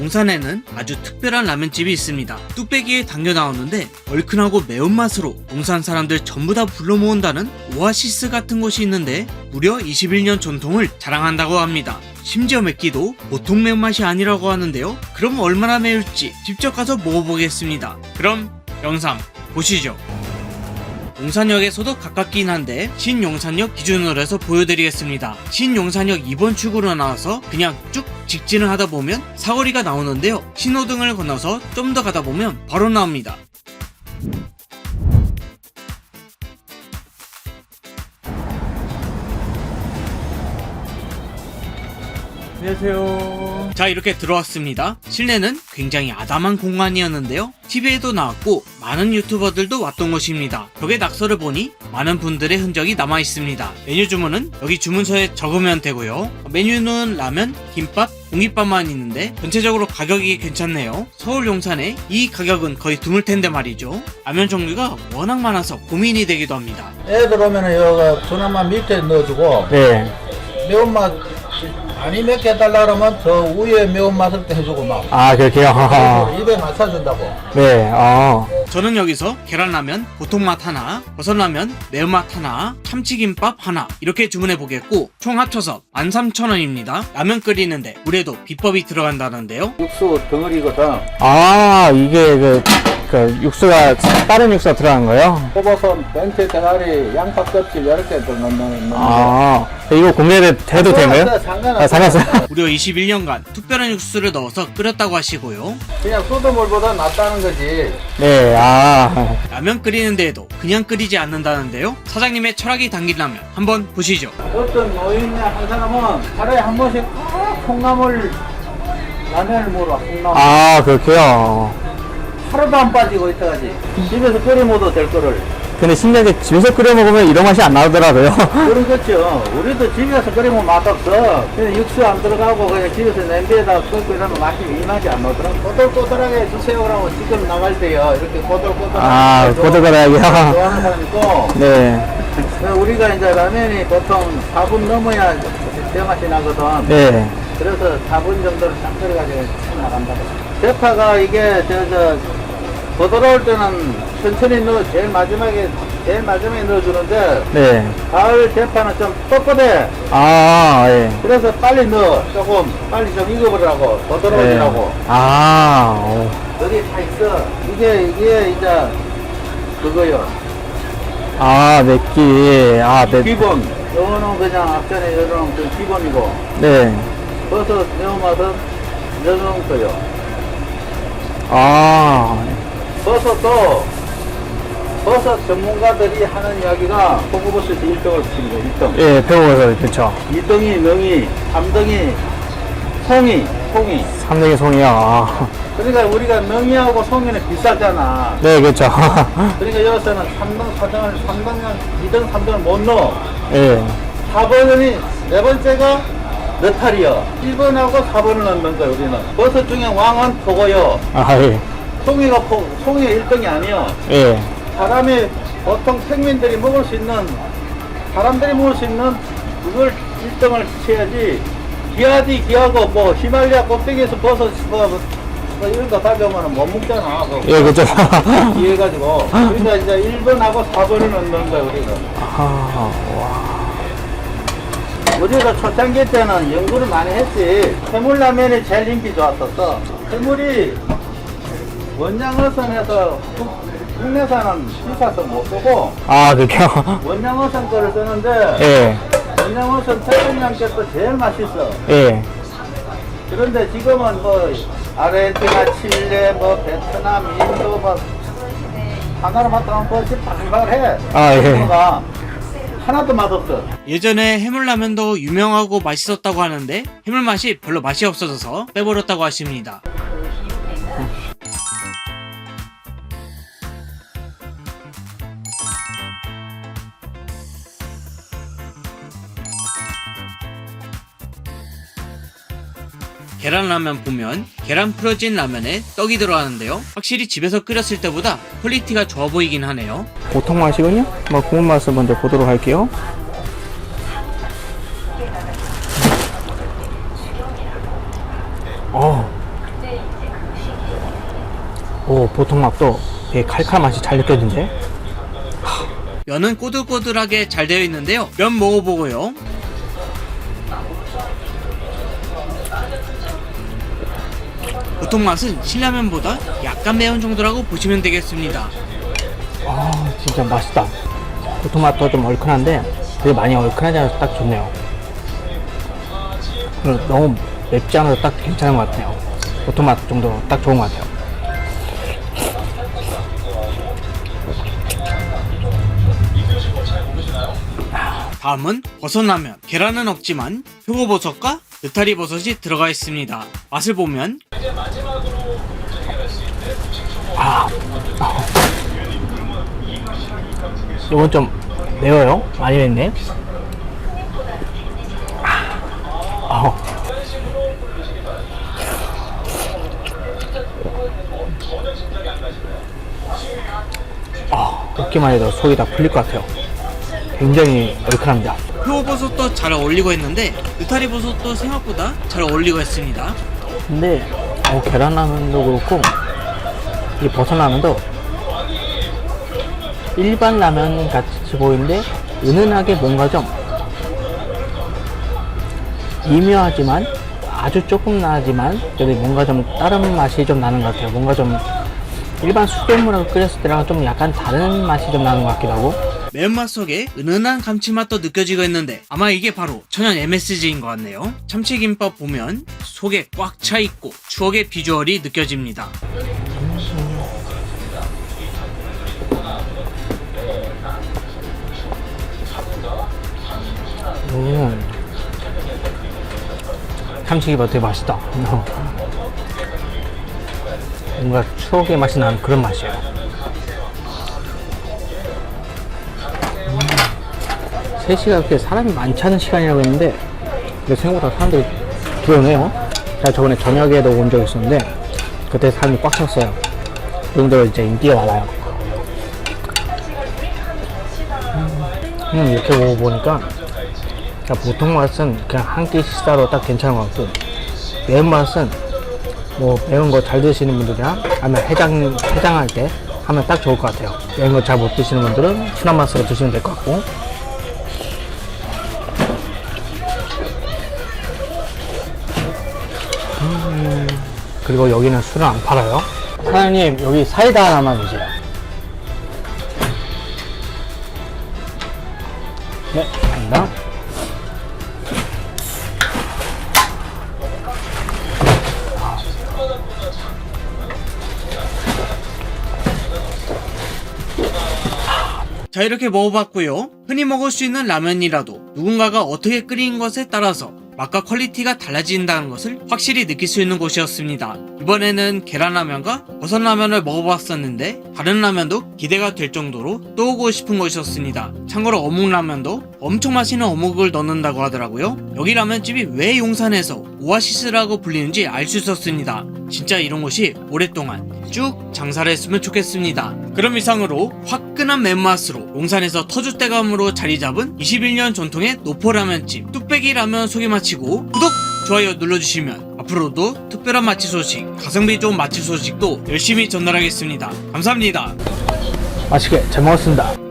용산에는 아주 특별한 라면집이 있습니다. 뚝배기에 담겨 나오는데 얼큰하고 매운맛으로 용산 사람들 전부 다 불러 모은다는 오아시스 같은 곳이 있는데 무려 21년 전통을 자랑한다고 합니다. 심지어 맵기도 보통 매운맛이 아니라고 하는데요. 그럼 얼마나 매울지 직접 가서 먹어보겠습니다. 그럼 영상 보시죠. 용산역에서도 가깝긴 한데 신용산역 기준으로 해서 보여드리겠습니다. 신용산역 2번 출구로 나와서 그냥 쭉 직진을 하다 보면 사거리가 나오는데요. 신호등을 건너서 좀 더 가다 보면 바로 나옵니다. 안녕하세요. 자 이렇게 들어왔습니다. 실내는 굉장히 아담한 공간이었는데요. TV에도 나왔고 많은 유튜버들도 왔던 곳입니다. 벽에 낙서를 보니 많은 분들의 흔적이 남아 있습니다. 메뉴 주문은 여기 주문서에 적으면 되고요. 메뉴는 라면, 김밥, 공깃밥만 있는데 전체적으로 가격이 괜찮네요. 서울 용산에 이 가격은 거의 드물 텐데 말이죠. 라면 종류가 워낙 많아서 고민이 되기도 합니다. 애들 오면은 여기 순한맛 밑에 넣어주고 네. 매운맛 많이 맵게 해달라 그러면 저 위에 매운맛을 또 해주고 막 아, 그렇게요. 입에 맞춰준다고. 네, 어. 저는 여기서 계란라면 보통 맛 하나, 버섯라면 매운맛 하나, 참치김밥 하나 이렇게 주문해 보겠고 총 합쳐서 13,000원입니다. 라면 끓이는데 물에도 비법이 들어간다는데요. 육수 덩어리거든. 아, 이게 그, 그, 육수가, 다른 육수가 들어간 거예요? 호버섯, 벤트 대가리, 양파 껍질 이렇게 또 넣는 넣는. 아, 이거 공개해도 돼도 되나요? 상관없어. 아, 상관없어요. 무려 21년간 특별한 육수를 넣어서 끓였다고 하시고요. 그냥 수돗물보다 낫다는 거지. 네, 아. 라면 끓이는 데에도 그냥 끓이지 않는다는데요. 사장님의 철학이 담긴 라면 한번 보시죠. 어떤 노인네 한 사람은 하루에 한 번씩 꼭 콩나물 라면을 먹어 콩나물 아, 그렇게요. 하루도 안 빠지고 있다가지 집에서 끓여 먹어도 될 거를 근데 신기하게 집에서 끓여 먹으면 이런 맛이 안 나더라고요. 그런 거죠 우리도 집에서 끓여 먹으면 맛없어 그냥 육수 안 들어가고 그냥 집에서 냄비에다 끓고 이러면 맛이 이맛이 안 나더라 꼬들꼬들하게 해주세요 그러고 지금 나갈 때요 이렇게 꼬들꼬들하게 아. 꼬들꼬들하게요? 좋아하는 사람 있고 네. 우리가 이제 라면이 보통 4분 넘어야 제맛이 나거든 네. 그래서 4분 정도를 딱 끓여가지고 참 나간다고. 대파가 이게 저, 저, 부드러울 때는 천천히 넣어, 제일 마지막에, 제일 마지막에 넣어주는데, 네. 가을 대파는 좀 뻣뻣해. 아, 예. 그래서 빨리 넣어. 조금, 빨리 좀 익어버리라고. 부드러워지라고. 네. 아, 어. 여기 다 있어. 이게, 이게 이제, 그거요. 아, 맵기. 아, 맵. 기본. 요거는 그냥 앞전에 요런 그 기본이고, 네. 버섯 매운맛은 요런 거요. 아, 버섯도 버섯 전문가들이 하는 이야기가 호구버섯이 1등을 붙이는 거예요. 1등. 예, 배워서, 그쵸. 2등이 명이, 3등이 송이, 송이. 삼등의 송이요. 아. 그러니까 우리가 명이하고 송이는 비싸잖아. 네, 그쵸. 그러니까 여기서는 3등, 4등을, 3등, 2등, 3등을 못 넣어. 예. 4번이, 네 번째가 너탈이요. 1번하고 4번을 넣는 거예요, 우리는. 버섯 중에 왕은 포고요. 아, 예. 송이가 포, 송이가 1등이 아니요. 예. 사람이 보통 평민들이 먹을 수 있는 사람들이 먹을 수 있는 그걸 1등을 쳐야지 기아디 기하고 뭐 히말리아 꼭대기에서 버섯 뭐, 뭐 이런 거 가져오면 못 먹잖아 그거 예, 그쵸. 기해가지고 그러니까 이제 1번하고 4번을 넣는 거야 우리가 아, 와. 우리가 초창기 때는 연구를 많이 했지 해물라면이 제일 인기 좋았었어 해물이 원양어선에서 국- 국내산은 비싸서 못 쓰고 아, 그렇게요. 원양어선 거를 쓰는데 예. 원양어선 태평양께서 제일 맛있어. 예. 그런데 지금은 뭐 아르헨티나, 칠레, 뭐 베트남, 인도 뭐 하나로 봤다면 벌써 바글바글해. 아, 예. 뭐가 하나도 맛없어. 예전에 해물라면도 유명하고 맛있었다고 하는데 해물 맛이 별로 맛이 없어져서 빼버렸다고 하십니다. 계란라면 보면 계란 풀어진 라면에 떡이 들어가는데요. 확실히 집에서 끓였을 때보다 퀄리티가 좋아 보이긴 하네요. 보통 맛이군요. 뭐 구운 맛을 먼저 보도록 할게요. 어. 오, 보통 맛도 되게 칼칼한 맛이 잘 느껴지는데? 면은 꼬들꼬들하게 잘 되어 있는데요. 면 먹어보고요. 보통 맛은 신라면보다 약간 매운 정도라고 보시면 되겠습니다. 아, 진짜 맛있다. 보통 맛도 좀 얼큰한데, 되게 많이 얼큰하지 않아서 딱 좋네요. 그리고 너무 맵지 않아서 딱 괜찮은 것 같아요. 보통 맛 정도 딱 좋은 것 같아요. 다음은 버섯라면. 계란은 없지만 표고버섯과 느타리 버섯이 들어가 있습니다. 맛을 보면 이건 좀 매워요? 많이 맵네? 아, 아, 먹기만 해도 속이 다 풀릴 것 같아요. 굉장히 얼큰합니다. 표고버섯도 잘 어울리고 있는데 느타리 버섯도 생각보다 잘 어울리고 있습니다. 근데 어, 계란라면도 그렇고 이 버섯라면도 일반 라면 같이 보이는데 은은하게 뭔가 좀 미묘하지만 아주 조금 나지만 그래도 뭔가 좀 다른 맛이 좀 나는 것 같아요. 뭔가 좀 일반 수돗물하고 끓였을 때랑 좀 약간 다른 맛이 좀 나는 것 같기도 하고 매운맛 속에 은은한 감칠맛도 느껴지고 있는데 아마 이게 바로 천연 MSG인 것 같네요. 참치김밥 보면 속에 꽉 차 있고 추억의 비주얼이 느껴집니다. 음. 참치기밥 되게 맛있다. 뭔가 추억의 맛이 나는 그런 맛이에요. 3시가 그렇게 사람이 많지 않은 시간이라고 했는데, 근데 생각보다 사람들이 들어오네요. 제가 저번에 저녁에도 온 적 있었는데, 그때 사람이 꽉 찼어요. 그 정도로 이제 인기가 많아요. 음, 이렇게 먹어보니까 보통 맛은 그냥 한 끼 식사로 딱 괜찮은 것 같고 매운맛은 뭐 매운 거 잘 드시는 분들이나 아니면 해장 해장할 때 하면 딱 좋을 것 같아요. 매운 거 잘 못 드시는 분들은 순한 맛으로 드시면 될 것 같고 그리고 여기는 술을 안 팔아요. 사장님 여기 사이다 하나만 주세요. 네, 감사합니다. 자 이렇게 먹어봤고요. 흔히 먹을 수 있는 라면이라도 누군가가 어떻게 끓인 것에 따라서 맛과 퀄리티가 달라진다는 것을 확실히 느낄 수 있는 곳이었습니다. 이번에는 계란라면과 버섯라면을 먹어봤었는데 다른 라면도 기대가 될 정도로 또 오고 싶은 곳이었습니다. 참고로 어묵라면도 엄청 맛있는 어묵을 넣는다고 하더라고요. 여기 라면집이 왜 용산에서 오아시스라고 불리는지 알 수 있었습니다. 진짜 이런 곳이 오랫동안 쭉 장사를 했으면 좋겠습니다. 그럼 이상으로 화끈한 맨맛으로 용산에서 터줏대감으로 자리 잡은 21년 전통의 노포라면집 뚝배기 라면 소개 마치고 구독, 좋아요 눌러주시면 앞으로도 특별한 맛집 소식, 가성비 좋은 맛집 소식도 열심히 전달하겠습니다. 감사합니다. 맛있게 잘 먹었습니다.